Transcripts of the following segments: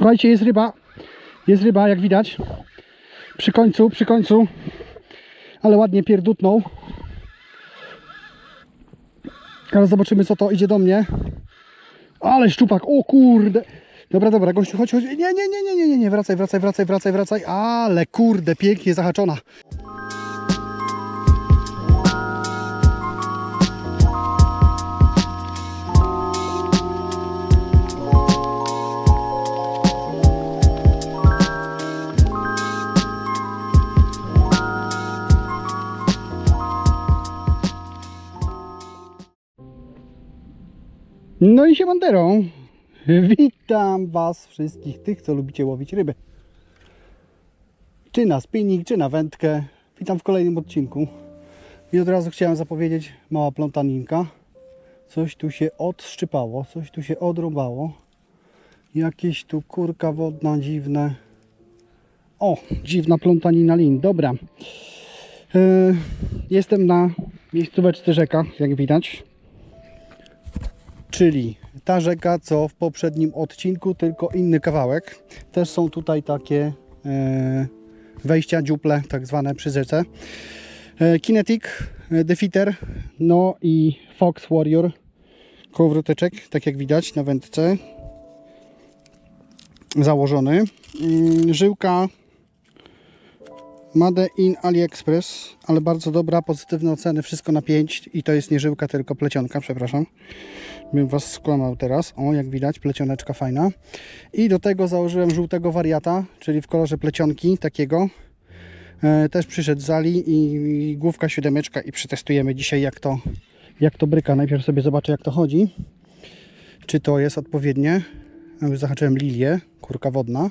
Słuchajcie, jest ryba. Jest ryba, jak widać. Przy końcu, przy końcu. Ale ładnie pierdutnął. Ale zobaczymy, co to idzie do mnie. Ale szczupak, o kurde. Dobra, dobra, gościu, chodź, chodź. Nie, nie, nie, nie, nie, nie, wracaj, wracaj, wracaj, wracaj, wracaj. Ale kurde, pięknie zahaczona. No i siemanderą. Witam Was wszystkich tych, co lubicie łowić ryby. Czy na spinning, czy na wędkę. Witam w kolejnym odcinku. I od razu chciałem zapowiedzieć, mała plątaninka. Coś tu się odszczypało, coś tu się odrąbało. Jakieś tu kurka wodna dziwne. O, dziwna plątanina lin. Dobra. Yy, jestem na miejscóweczce rzeka, jak widać czyli ta rzeka, co w poprzednim odcinku, tylko inny kawałek. Też są tutaj takie e, wejścia, dziuple, tak zwane przy rzece. E, Kinetic, e, Defeater, no i Fox Warrior, kołowroteczek, tak jak widać na wędce. Założony. Mm, Żyłka Made in AliExpress, ale bardzo dobra, pozytywne oceny, wszystko na 5 i to jest nie żyłka, tylko plecionka, przepraszam. Bym Was skłamał teraz. O, jak widać, plecioneczka fajna. I do tego założyłem żółtego wariata, czyli w kolorze plecionki takiego. E, też przyszedł z Ali i, i główka siódemeczka i przetestujemy dzisiaj jak to, jak to bryka. Najpierw sobie zobaczę jak to chodzi. Czy to jest odpowiednie. Już zahaczyłem lilię, kurka wodna.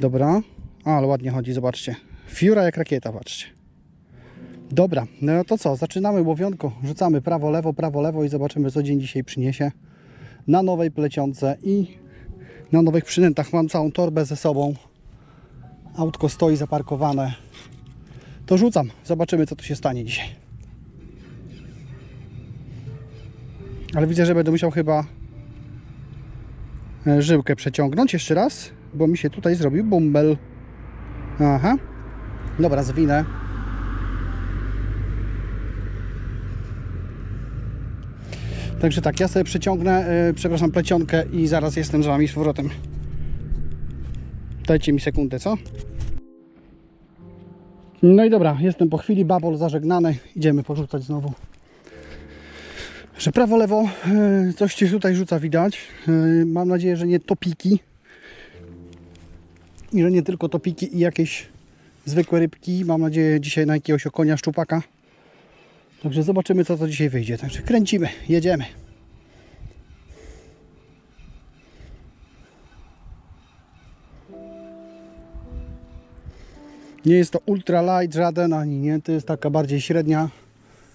Dobra. Ale ładnie chodzi, zobaczcie. Fiura jak rakieta, patrzcie. Dobra, no to co? Zaczynamy łowionko. Rzucamy prawo, lewo, prawo, lewo i zobaczymy, co dzień dzisiaj przyniesie. Na nowej plecionce i na nowych przynętach. Mam całą torbę ze sobą. Autko stoi zaparkowane. To rzucam. Zobaczymy, co tu się stanie dzisiaj. Ale widzę, że będę musiał chyba e, żyłkę przeciągnąć jeszcze raz, bo mi się tutaj zrobił bumbel. Aha. Dobra, zwinę. Także tak, ja sobie przeciągnę, yy, przepraszam, plecionkę i zaraz jestem z Wami z powrotem. Dajcie mi sekundę, co? No i dobra, jestem po chwili, babol zażegnany. Idziemy porzucać znowu. Że prawo, lewo, yy, coś się tutaj rzuca widać. Yy, mam nadzieję, że nie topiki. I że nie tylko topiki i jakieś zwykłe rybki. Mam nadzieję dzisiaj na jakiegoś okonia, szczupaka. Także zobaczymy co to dzisiaj wyjdzie. Także kręcimy, jedziemy. Nie jest to ultra light żaden ani nie, to jest taka bardziej średnia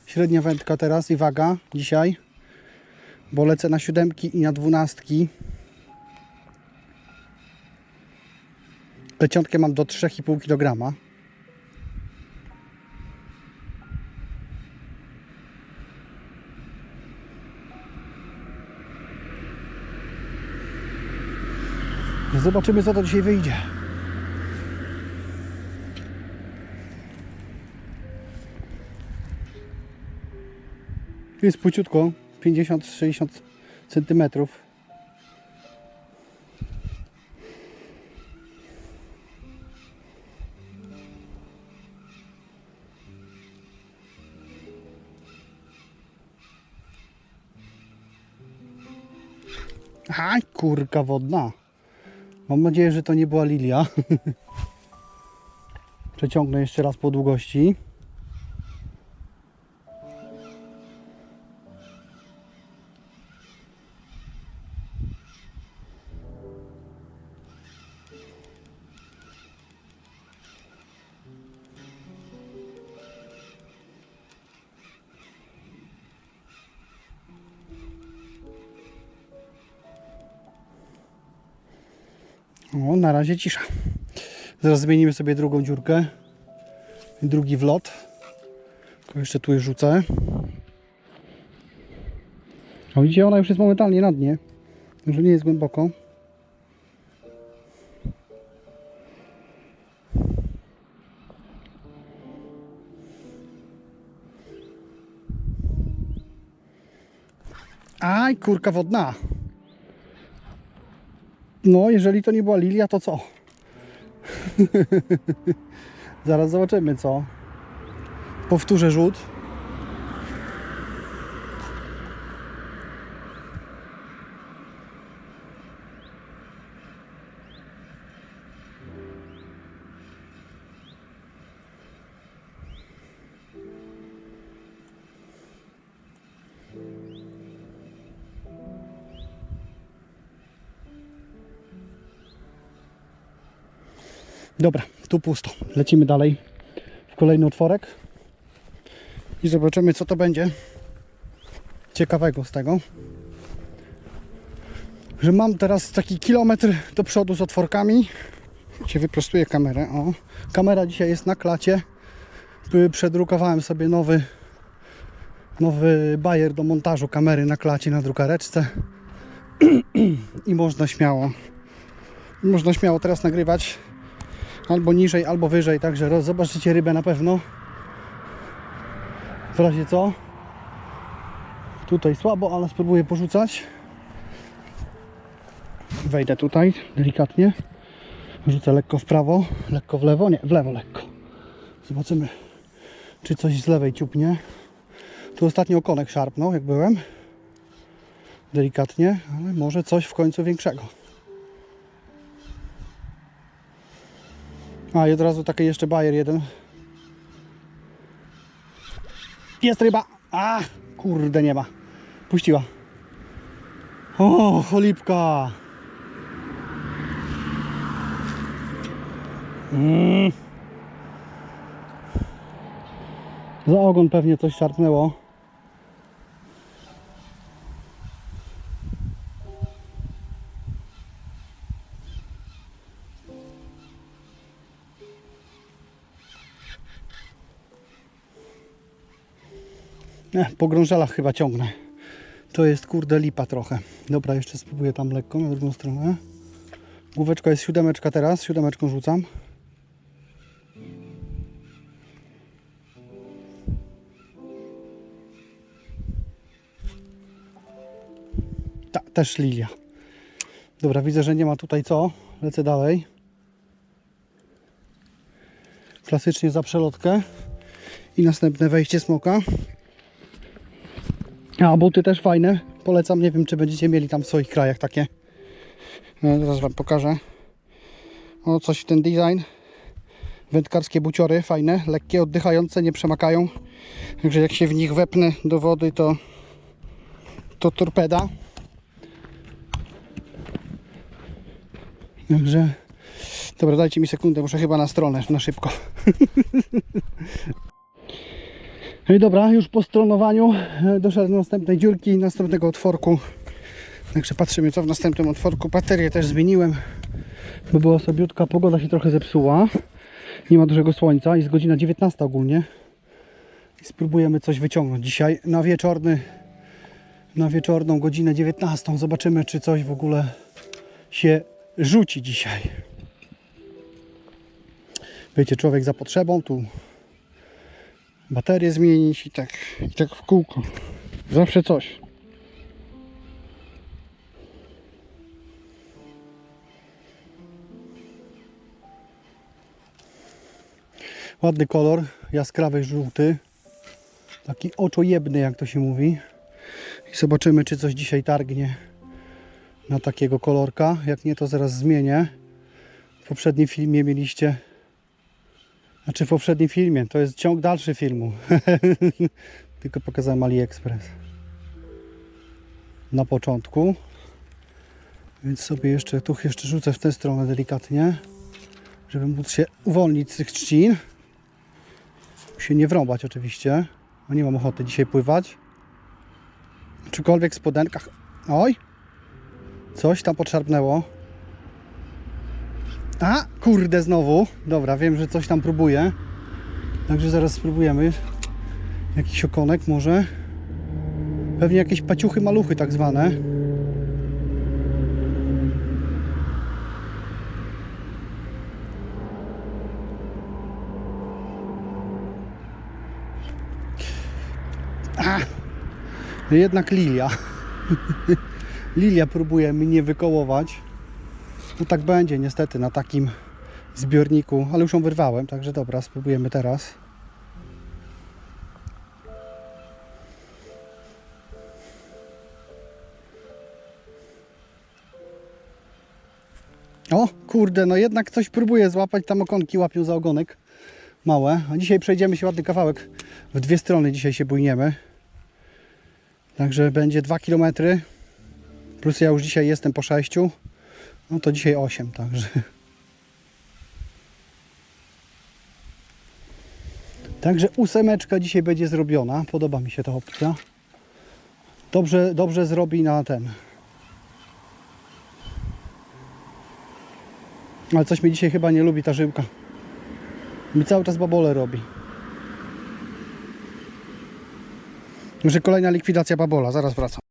średnia wędka teraz i waga dzisiaj. Bo lecę na siódemki i na dwunastki. Plecionkę mam do 3,5 kg. Zobaczymy co to dzisiaj wyjdzie. Jest płyciutko, 50-60 cm. Kurka wodna. Mam nadzieję, że to nie była lilia. Przeciągnę jeszcze raz po długości. No, na razie cisza. Zaraz zmienimy sobie drugą dziurkę. Drugi wlot. Tylko jeszcze tu je rzucę. A widzicie, ona już jest momentalnie na dnie. Że nie jest głęboko. Aj, kurka wodna. No, jeżeli to nie była lilia, to co? Zaraz zobaczymy, co. Powtórzę rzut. Dobra, tu pusto. Lecimy dalej w kolejny otworek i zobaczymy, co to będzie ciekawego z tego. Że mam teraz taki kilometr do przodu z otworkami. Gdzie wyprostuję kamerę. O, kamera dzisiaj jest na klacie. Przedrukowałem sobie nowy nowy bajer do montażu kamery na klacie na drukareczce i można śmiało można śmiało teraz nagrywać albo niżej, albo wyżej, także zobaczycie rybę na pewno. W razie co? Tutaj słabo, ale spróbuję porzucać. Wejdę tutaj delikatnie. Rzucę lekko w prawo, lekko w lewo, nie, w lewo lekko. Zobaczymy, czy coś z lewej ciupnie. Tu ostatnio okonek szarpnął, jak byłem. Delikatnie, ale może coś w końcu większego. A i od razu taki jeszcze bajer jeden. Jest ryba! A, kurde nie ma. Puściła. O, cholipka. Mm. Za ogon pewnie coś szarpnęło. Nie, po grążelach chyba ciągnę. To jest kurde lipa trochę. Dobra, jeszcze spróbuję tam lekko na drugą stronę. Główeczka jest siódemeczka teraz, siódemeczką rzucam. Ta, też lilia. Dobra, widzę, że nie ma tutaj co. Lecę dalej. Klasycznie za przelotkę. I następne wejście smoka. A buty też fajne. Polecam. Nie wiem, czy będziecie mieli tam w swoich krajach takie. No, zaraz Wam pokażę. O, coś w ten design. Wędkarskie buciory fajne, lekkie, oddychające, nie przemakają. Także jak się w nich wepnę do wody, to to torpeda. Także dobra, dajcie mi sekundę, muszę chyba na stronę, na szybko. No i dobra, już po stronowaniu e, doszedłem do następnej dziurki, następnego otworku. Także patrzymy co w następnym otworku. Baterię też zmieniłem, bo była sobiutka, pogoda się trochę zepsuła. Nie ma dużego słońca, jest godzina 19 ogólnie. I spróbujemy coś wyciągnąć dzisiaj na wieczorny, na wieczorną godzinę 19. Zobaczymy czy coś w ogóle się rzuci dzisiaj. Wiecie, człowiek za potrzebą, tu baterię zmienić i tak, i tak w kółko. Zawsze coś. Ładny kolor, jaskrawy żółty. Taki oczojebny, jak to się mówi. I zobaczymy, czy coś dzisiaj targnie na takiego kolorka. Jak nie, to zaraz zmienię. W poprzednim filmie mieliście znaczy w poprzednim filmie, to jest ciąg dalszy filmu. Tylko pokazałem AliExpress. Na początku. Więc sobie jeszcze, tu jeszcze rzucę w tę stronę delikatnie, żeby móc się uwolnić z tych trzcin. Się nie wrąbać oczywiście, bo nie mam ochoty dzisiaj pływać. Czykolwiek w spodenkach. Oj! Coś tam podszarpnęło. A, kurde znowu. Dobra, wiem, że coś tam próbuję. Także zaraz spróbujemy. Jakiś okonek może. Pewnie jakieś paciuchy maluchy tak zwane. A, jednak lilia. Lilia próbuje mnie wykołować. No tak będzie niestety na takim zbiorniku, ale już ją wyrwałem, także dobra, spróbujemy teraz. O, kurde, no jednak coś próbuję złapać, tam okonki łapią za ogonek małe. A dzisiaj przejdziemy się ładny kawałek. W dwie strony dzisiaj się bujniemy. Także będzie 2 km. Plus ja już dzisiaj jestem po 6. No to dzisiaj 8, także. Także ósemeczka dzisiaj będzie zrobiona. Podoba mi się ta opcja. Dobrze, dobrze zrobi na ten. Ale coś mi dzisiaj chyba nie lubi ta żyłka. Mi cały czas babole robi. Może kolejna likwidacja babola, zaraz wracam.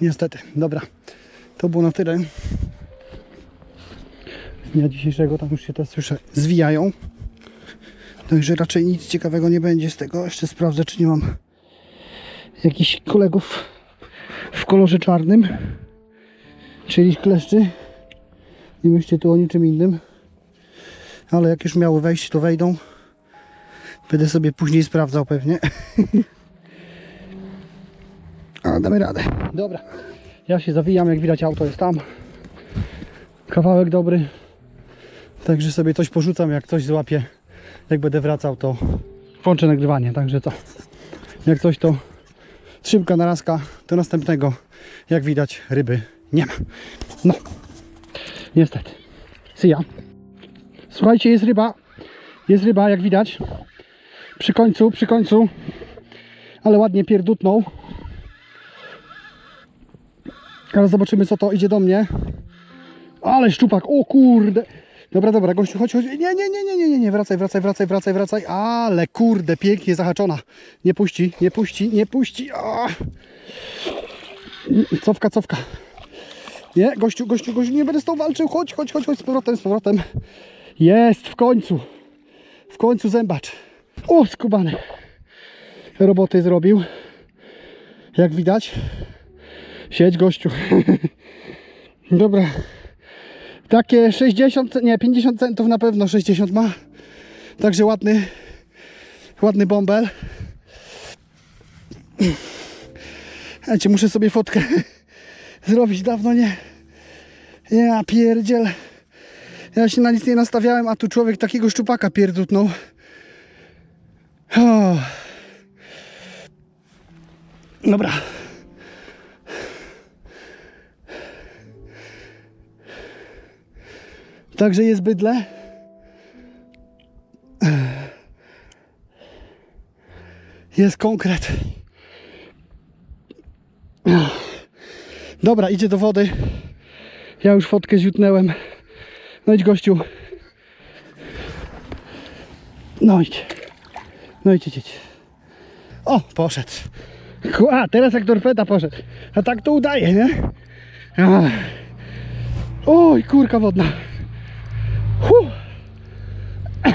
Niestety. Dobra, to było na tyle. Z dnia dzisiejszego tam już się te słyszę zwijają. Także raczej nic ciekawego nie będzie z tego. Jeszcze sprawdzę, czy nie mam jakichś kolegów w kolorze czarnym. Czyli kleszczy. Nie myślcie tu o niczym innym. Ale jak już miały wejść, to wejdą. Będę sobie później sprawdzał pewnie. Damy radę. Dobra. Ja się zawijam, jak widać auto jest tam. Kawałek dobry. Także sobie coś porzucam, jak coś złapię. Jak będę wracał, to włączę nagrywanie. Także to. Jak coś to szybka narazka do następnego. Jak widać, ryby nie ma. No. Niestety. Ya. Słuchajcie, jest ryba. Jest ryba, jak widać. Przy końcu, przy końcu. Ale ładnie pierdutnął. Ale zobaczymy, co to idzie do mnie. Ale szczupak, o kurde. Dobra, dobra, gościu, chodź, chodź. Nie, nie, nie, nie, nie, nie, nie, wracaj, wracaj, wracaj, wracaj, wracaj. Ale kurde, pięknie zahaczona. Nie puści, nie puści, nie puści. A. Cofka, cofka. Nie, gościu, gościu, gościu, nie będę z tą walczył. Chodź, chodź, chodź, chodź, z powrotem, z powrotem. Jest, w końcu. W końcu zębacz. O, skubany. Roboty zrobił. Jak widać. Siedź, gościu. Dobra. Takie 60, nie, 50 centów na pewno 60 ma. Także ładny, ładny bąbel. Słuchajcie, muszę sobie fotkę zrobić. Dawno nie. Ja pierdziel. Ja się na nic nie nastawiałem, a tu człowiek takiego szczupaka pierdutnął. O. Dobra. Także jest bydle. Jest konkret. Dobra, idzie do wody. Ja już fotkę zjutnęłem. No idź gościu. No idź. No idź, idź, idź. O, poszedł. A, teraz jak torpeda poszedł. A tak to udaje, nie? Oj, kurka wodna.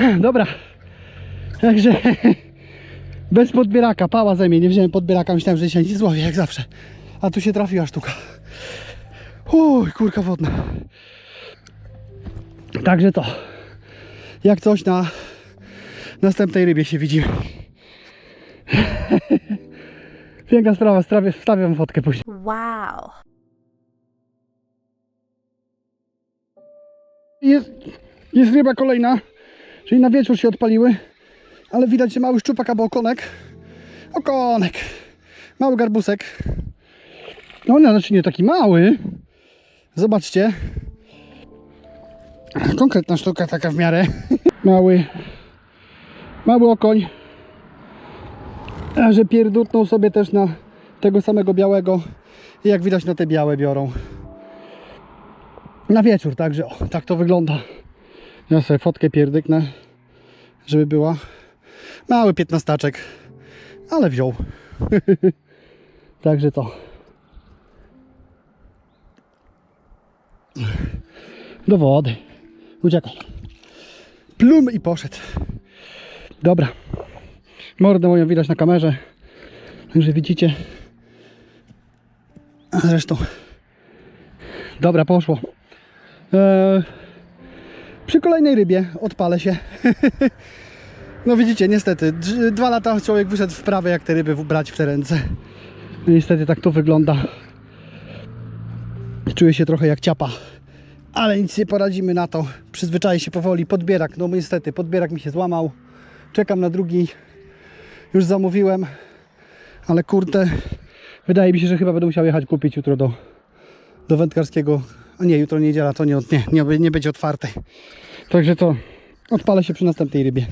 Dobra. Także bez podbieraka, pała ze mnie. Nie wziąłem podbieraka, myślałem, że dzisiaj nic złowię, jak zawsze. A tu się trafiła sztuka. Uj, kurka wodna. Także to. Jak coś na następnej rybie się widzimy. Piękna sprawa, strawię- wstawiam fotkę później. Wow. Jest, jest ryba kolejna, czyli na wieczór się odpaliły, ale widać, że mały szczupak albo okonek. Okonek. Mały garbusek. No nie, znaczy nie taki mały. Zobaczcie. Konkretna sztuka taka w miarę. Mały. Mały okoń. A że pierdutnął sobie też na tego samego białego. I jak widać na te białe biorą na wieczór, także o, tak to wygląda. Ja sobie fotkę pierdyknę, żeby była. Mały piętnastaczek, ale wziął. także to. Do wody. Uciekaj. Plum i poszedł. Dobra. Mordę moją widać na kamerze. Także widzicie. Zresztą. Dobra, poszło. Eee, przy kolejnej rybie odpalę się. no widzicie, niestety, dwa lata człowiek wyszedł w prawe, jak te ryby brać w te ręce. Niestety tak to wygląda. Czuję się trochę jak ciapa. Ale nic nie poradzimy na to. Przyzwyczaję się powoli. Podbierak, no niestety, podbierak mi się złamał. Czekam na drugi. Już zamówiłem. Ale kurde, wydaje mi się, że chyba będę musiał jechać kupić jutro do, do wędkarskiego. A nie, jutro niedziela, to nie, nie, nie, będzie otwarte. Także to odpalę się przy następnej rybie.